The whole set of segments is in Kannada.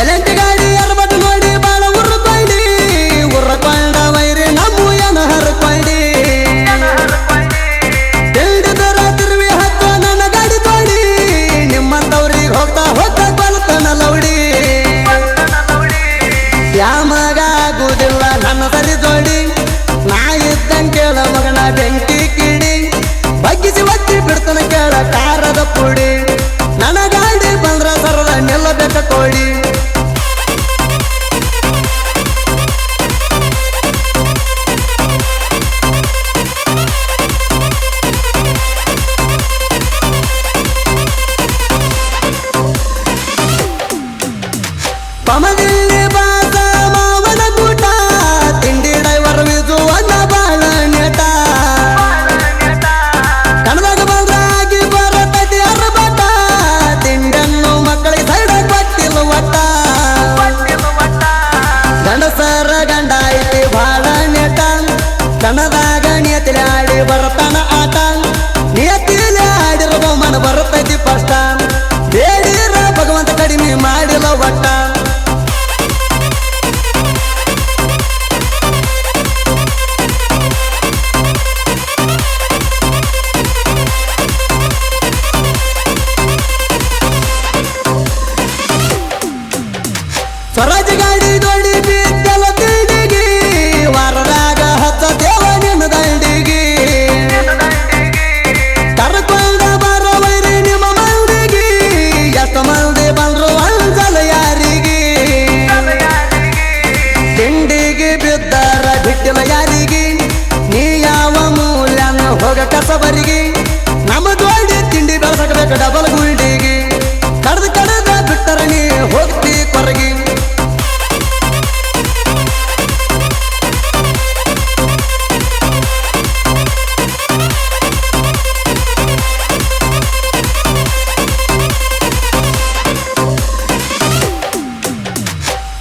ಎಲೆಂಟಿ ಗಾಡಿ ಅರಬಟ್ಟು ನೋಡಿ ಬಾಳ ಉರ್ಕೊಂಡಿ ಉರ್ಕೊಂಡ ವೈರಿ ನಮ್ಮ ಏನ ಹರ್ಕೊಂಡಿ ತಿಳಿದರ ತಿರುವಿ ಹತ್ತು ನನ್ನ ಗಾಡಿ ತೋಡಿ. ನಿಮ್ಮಂತವ್ರಿಗೆ ಹೋಗ್ತಾ ಹೋಗ್ತಾ ಕೊಲ್ತನ ಲೌಡಿ. ಯಾಮಗ ಆಗುದಿಲ್ಲ ನನ್ನ ಸರಿ ತೋಡಿ ನಾ ಇದ್ದಂಗೆ ಕೇಳ ಮಗನ ಬೆಂಕಿ ಕಿಡಿ. ಬಗ್ಗಿಸಿ ಒತ್ತಿ ಬಿಡ್ತನ ಕೇಳ ಕಾರದ ಪುಡಿ. ನನ್ನ ಗಾಡಿ ಬಂದ್ರ ಸರದ ನಿಲ್ಲಬೇಕ ಕೋಡಿ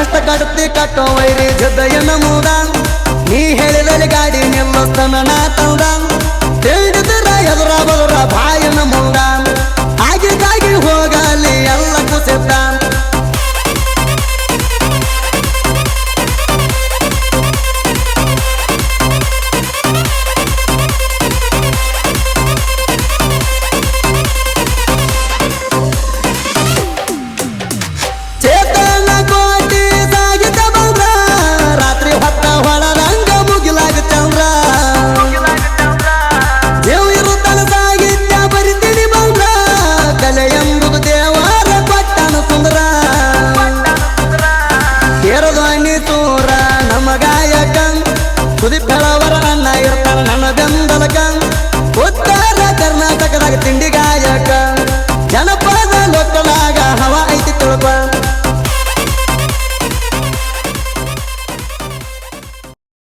ಎಷ್ಟ ಕಡತಿ ಕಟ್ಟೋ ವೈರಿ ಜದ್ದಯ್ಯನ ನಮೂದ ನೀ ಹೇಳಿದಲ್ಲಿ ಗಾಡಿ ನಿಲ್ಲಸ್ತನ ನಾ ತಂದ ತಿಳಿದಿರ ಎದುರ ಬದುರ ಬಾಯನ ಮುಂದ? திண்டுக்கா